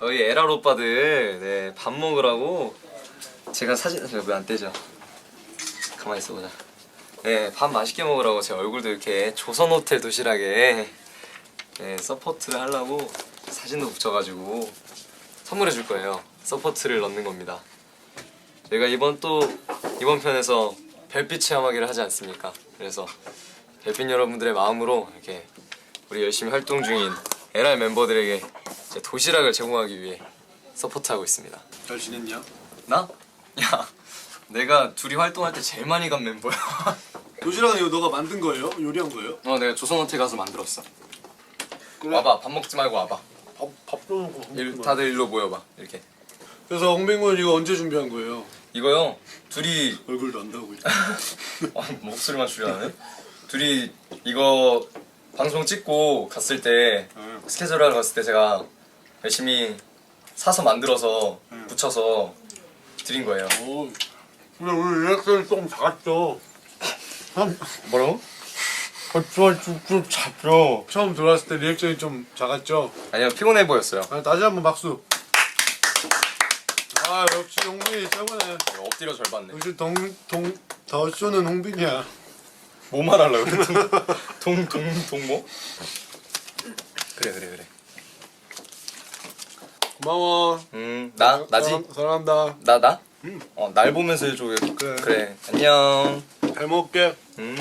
저희 에랄 오빠들 네, 밥 먹으라고 제가 사진 왜안 떼죠? 가만히 있어보자. 네, 밥 맛있게 먹으라고 제 얼굴도 이렇게 조선 호텔 도시락에 네, 서포트를 하려고 사진도 붙여가지고 선물해 줄 거예요. 서포트를 넣는 겁니다. 저희가 이번 또 이번 편에서 별빛 체험하기를 하지 않습니까? 그래서 별빛 여러분들의 마음으로 이렇게 우리 열심히 활동 중인 LR 멤버들에게 이 제 도시락을 제공하기 위해 서포트하고 있습니다. 잘 지냈냐? 나? 야, 내가 둘이 활동할 때 제일 많이 간 멤버야. 도시락은 이거 너가 만든 거예요? 요리한 거예요? 어, 내가 조선호텔 가서 만들었어. 그래. 와봐, 밥 먹지 말고 와봐. 밥, 밥도 넣고 일, 다들 일로 모여봐. 이렇게. 그래서 홍빈군 이거 언제 준비한 거예요? 이거요. 둘이 얼굴도 안다고 어, 목소리만 줄여하네. 둘이 이거 방송 찍고 갔을 때 응. 스케줄 하러 갔을 때 제가 열심히 사서 만들어서 응. 붙여서 드린 거예요. 어, 근데 우리 리액션이 조금 작았죠 한, 뭐라고? 좀, 좀 작죠 처음 들어왔을 때 리액션이 좀 작았죠 아니요 피곤해 보였어요. 아, 다시 한번 박수 아 역시 홍빈이 최고네 엎드려 절 받네. 역시 동, 동, 더 쇼는 홍빈이야 뭐 말하려고 그래? 동, 동, 동 뭐? 그래 그래 그래. 고마워 음, 나 나지? 사랑, 사랑한다 나 나? 어, 날 보면서 해줘. 그래. 그래. 안녕. 잘 먹을게 음.